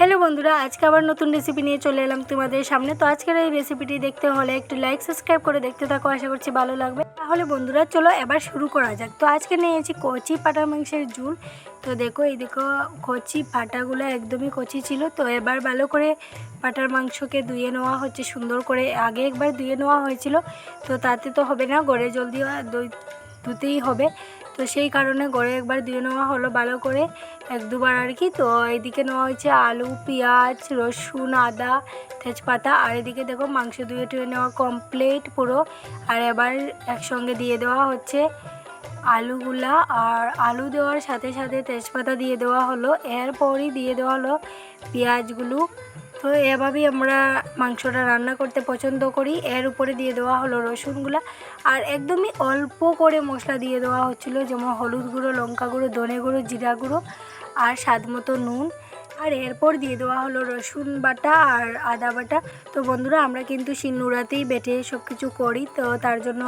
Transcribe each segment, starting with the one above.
Hello বন্ধুরা, আজকে আবার নতুন রেসিপি নিয়ে চলে এলাম তোমাদের সামনে। তো আজকের এই রেসিপিটি দেখতে হলে একটু লাইক সাবস্ক্রাইব করে দেখতে থাকো, আশা করছি ভালো লাগবে। তাহলে বন্ধুরা, চলো এবার শুরু করা যাক। তো আজকে নিয়েছি কচি পাটার মাংসের ঝুল। তো দেখো, এই দেখো, কচি পাটাগুলো একদমই কচি ছিল। তো এবার ভালো করে পাটার মাংসকে ধুয়ে নেওয়া হচ্ছে সুন্দর করে। আগে একবার ধুয়ে নেওয়া হয়েছিল। তো তাতে তো হবে না, গড়ে জলদি ধুতেই হবে। তো সেই কারণে গড়ে একবার ধুয়ে নেওয়া হলো ভালো করে এক দুবার আর কি। তো এদিকে নেওয়া হয়েছে আলু, পেঁয়াজ, রসুন, আদা, তেজপাতা। আর এদিকে দেখো মাংস ধুয়ে টুয়ে নেওয়া কমপ্লিট পুরো। আর এবার একসঙ্গে দিয়ে দেওয়া হচ্ছে আলুগুলা। আর আলু দেওয়ার সাথে সাথে তেজপাতা দিয়ে দেওয়া হলো। এরপরই দিয়ে দেওয়া হলো পেঁয়াজগুলো। তো এভাবেই আমরা মাংসটা রান্না করতে পছন্দ করি। এর উপরে দিয়ে দেওয়া হলো রসুনগুলা। আর একদমই অল্প করে মশলা দিয়ে দেওয়া হচ্ছিল, যেমন হলুদ গুঁড়ো, লঙ্কা গুঁড়ো, ধনে গুঁড়ো, জিরা গুঁড়ো আর স্বাদ মতো নুন। আর এরপর দিয়ে দেওয়া হলো রসুন বাটা আর আদা বাটা। তো বন্ধুরা, আমরা কিন্তু শিলনোড়াতেই বেটে সব কিছু করি, তো তার জন্য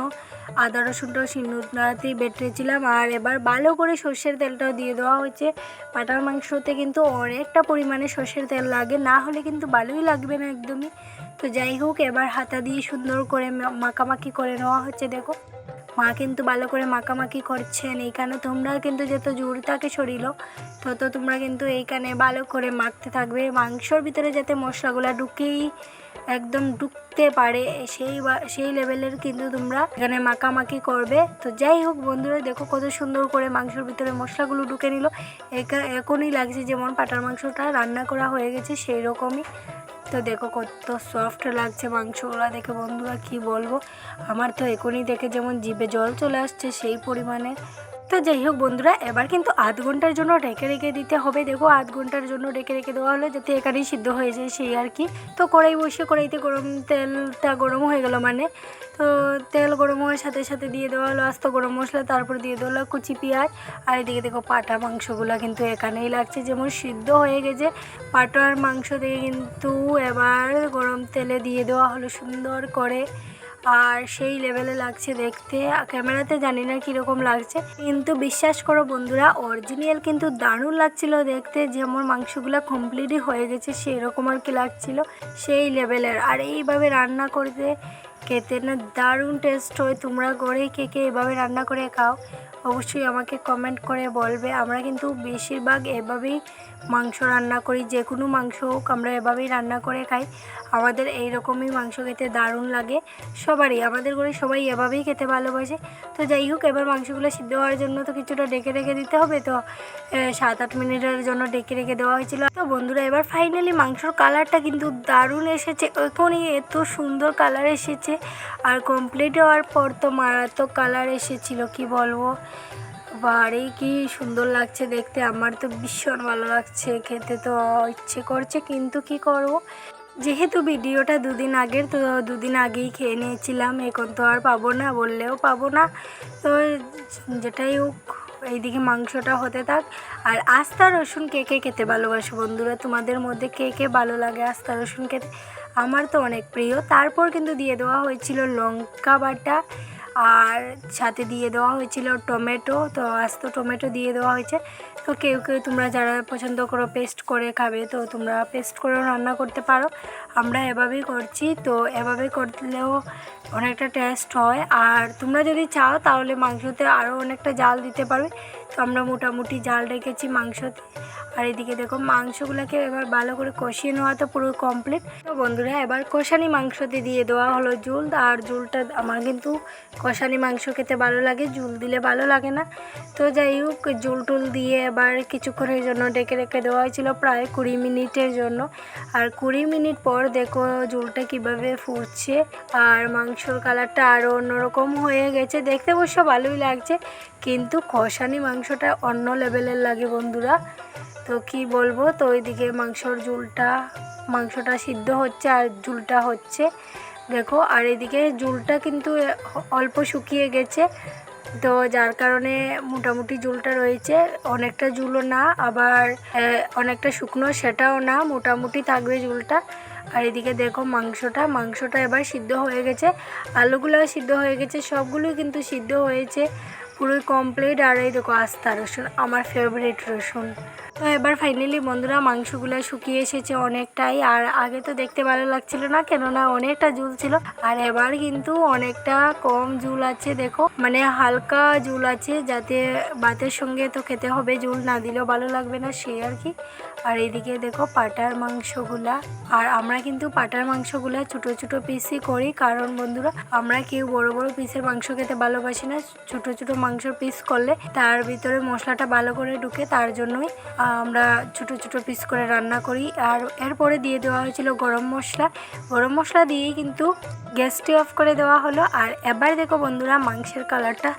আদা, রসুনটাও শিলনোড়াতেই বেটেছিলাম। আর এবার ভালো করে সর্ষের তেলটাও দিয়ে দেওয়া হয়েছে। পাটার মাংসতে কিন্তু অনেকটা পরিমাণে সর্ষের তেল লাগে, না হলে কিন্তু ভালোই লাগবে না একদমই। তো যাই হোক, এবার হাতা দিয়ে সুন্দর করে মাখামাখি করে নেওয়া হচ্ছে, দেখো। মা কিন্তু ভালো করে মাখামাখি করছেন, এইখানে তোমরা কিন্তু যত জোর থাকে শরীর তত তোমরা কিন্তু এইখানে ভালো করে মাখতে থাকবে। মাংসর ভিতরে যাতে মশলাগুলো ঢুকেই একদম ঢুকতে পারে, সেই সেই লেভেলের কিন্তু তোমরা এখানে মাখামাখি করবে। তো যাই হোক বন্ধুরা, দেখো কত সুন্দর করে মাংসর ভিতরে মশলাগুলো ঢুকে নিল। এখনই লাগছে যেমন পাটার মাংসটা রান্না করা হয়ে গেছে সেই রকমই তো দেখো কত সফট লাগছে মাংসগুলো। দেখে বন্ধুরা কি বলব? আমার তো এখনই দেখে যেমন জিভে জল চলে আসছে, সেই পরিমাণে তো যাই হোক বন্ধুরা, এবার কিন্তু আধ ঘণ্টার জন্য রেখে রেখে দিতে হবে। দেখো, আধ ঘণ্টার জন্য রেখে রেখে দেওয়া হলো যাতে এখানেই সিদ্ধ হয়ে যায় সেই আর কি। তো কড়াই বসে কড়াইতে গরম তেলটা গরম হয়ে গেল মানে। তো তেল গরম হওয়ার সাথে সাথে দিয়ে দেওয়া হলো আস্ত গরম মশলা, তারপর দিয়ে দেওয়া হলো কুচি পেঁয়াজ। আর এদিকে দেখো, পাটা মাংসগুলো কিন্তু এখানেই লাগছে। যেমন সিদ্ধ হয়ে গেছে পাটার মাংস থেকে কিন্তু এবার গরম তেলে দিয়ে দেওয়া হলো সুন্দর করে। আর সেই লেভেলে লাগছে দেখতে। ক্যামেরাতে জানি না কীরকম লাগছে। কিন্তু বিশ্বাস করো বন্ধুরা অরিজিনাল কিন্তু দারুণ লাগছিল দেখতে। যেমন মাংসগুলো কমপ্লিটই হয়ে গেছে, সেরকম আর কি লাগছিল সেই লেভেলের আর এইভাবে রান্না করতে খেতে না দারুণ টেস্ট হয়। তোমরা করে কে কে এভাবে রান্না করে খাও, অবশ্যই আমাকে কমেন্ট করে বলবে। আমরা কিন্তু বেশিরভাগ এভাবেই মাংস রান্না করি, যে কোনো মাংস হোক আমরা এভাবেই রান্না করে খাই। আমাদের এই রকমই মাংস খেতে দারুণ লাগে। সবারই, আমাদের ঘরে সবাই এভাবেই খেতে ভালোবাসে। তো যাই হোক, এবার মাংসগুলো সিদ্ধ হওয়ার জন্য তো কিছুটা ডেকে রেখে দিতে হবে তো সাত আট মিনিটের জন্য ডেকে রেখে দেওয়া হয়েছিল। তো বন্ধুরা, এবার ফাইনালি মাংসর কালারটা কিন্তু দারুণ এসেছে। এখনই এত সুন্দর কালার এসেছে। আর কমপ্লিট হওয়ার পর তো মারাত্মক কালার এসেছিল, কি বলব? বাড়ি কি সুন্দর লাগছে দেখতে। আমার তো ভীষণ ভালো লাগছে, খেতে তো ইচ্ছে করছে, কিন্তু কি করব? যেহেতু ভিডিওটা দুদিন আগের, তো দুদিন আগেই খেয়ে নিয়েছিলাম। এখন তো আর পাবো না, বললেও পাবো না। তো যেটাই হোক এইদিকে মাংসটা হতে থাক। আর আস্তা রসুন কে কে খেতে ভালোবাসো বন্ধুরা? তোমাদের মধ্যে কে কে ভালো লাগে আস্তা রসুন খেতে? আমার তো অনেক প্রিয়। তারপর কিন্তু দিয়ে দেওয়া হয়েছিল লঙ্কা বাটা। আর সাথে দিয়ে দেওয়া হয়েছিল টমেটো। তো আস্ত টমেটো দিয়ে দেওয়া হয়েছে। তো কেউ কেউ তোমরা যারা পছন্দ করো পেস্ট করে খাবে, তো তোমরা পেস্ট করেও রান্না করতে পারো। আমরা এভাবেই করছি। তো এভাবে করলেও অনেকটা টেস্ট হয়। আর তোমরা যদি চাও তাহলে মাংসতে আরও অনেকটা জাল দিতে পারবে। তো আমরা মোটামুটি জাল রেখেছি মাংসতে। আর এদিকে দেখো, মাংসগুলোকে এবার ভালো করে কষিয়ে নেওয়া তো পুরো কমপ্লিট তো বন্ধুরা, এবার কষানি মাংসতে দিয়ে দেওয়া হলো জুল আর জুলটা আমার কিন্তু কষানি মাংস খেতে ভালো লাগে জুল দিলে ভালো লাগে না। তো যাই হোক জুল টুল দিয়ে এবার কিছুক্ষণের জন্য ডেকে রেখে দেওয়া হয়েছিল প্রায় কুড়ি মিনিটের জন্য। আর কুড়ি মিনিট পর দেখো জুলটা কীভাবে ফুটছে। আর মাংসর কালারটা আরও অন্যরকম হয়ে গেছে। দেখতে অবশ্য ভালোই লাগছে, কিন্তু কষানি মাংসটা অন্য লেভেলের লাগে বন্ধুরা। তো কি বলব, তো ওইদিকে মাংসর ঝুলটা, মাংসটা সিদ্ধ হচ্ছে আর ঝুলটা হচ্ছে। দেখো, আর এদিকে ঝুলটা কিন্তু অল্প শুকিয়ে গেছে। তো যার কারণে মোটামুটি ঝুলটা রয়েছে। অনেকটা ঝুলও না, আবার অনেকটা শুকনো সেটাও না, মোটামুটি থাকবে ঝুলটা। আর এদিকে দেখো মাংসটা মাংসটা এবার সিদ্ধ হয়ে গেছে। আলুগুলোও সিদ্ধ হয়ে গেছে, সবগুলোই কিন্তু সিদ্ধ হয়েছে। পুরোই কমপ্লিট আর এই দেখো আস্তা রসুন, আমার ফেভারিট রসুন। তো এবার ফাইনালি বন্ধুরা, মাংসগুলো শুকিয়ে এসেছে অনেকটাই, আর আগে তো দেখতে ভালো লাগছিল না, কেননা অনেকটা জুল ছিল, আর এবার কিন্তু অনেকটা কম জুল আছে, দেখো। মানে হালকা জুল আছে, যাতে ভাতের সঙ্গে তো খেতে হবে জুল না দিলেও ভালো লাগবে না সে আর কি। আর এদিকে দেখো পাটার মাংসগুলা। আর আমরা কিন্তু পাটার মাংসগুলা ছোট ছোট পিসই করি। কারণ বন্ধুরা, আমরা কেউ বড় বড় পিসের মাংস খেতে ভালোবাসি না। ছোট ছোট মাংসর পিস করলে তার ভিতরে মশলাটা ভালো করে ঢুকে তার জন্যই আমরা ছোট ছোট পিস করে রান্না করি। আর এরপরে দিয়ে দেওয়া হয়েছিল গরম মশলা। গরম মশলা দিয়েই কিন্তু গ্যাসটি অফ করে দেওয়া হলো। আর এবার দেখো বন্ধুরা, মাংসের কালারটা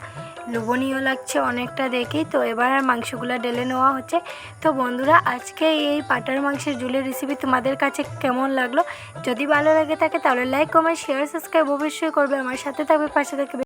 লোভনীয় লাগছে অনেকটা দেখেই, তো এবার আর মাংসগুলো ডেলে নেওয়া হচ্ছে। তো বন্ধুরা, আজকে এই পাটার মাংসের ঝুলের রেসিপি তোমাদের কাছে কেমন লাগল? যদি ভালো লাগে থাকে তাহলে লাইক কমেন্ট শেয়ার সাবস্ক্রাইব অবশ্যই করবে। আমার সাথে থাকবে, পাশে থাকবে।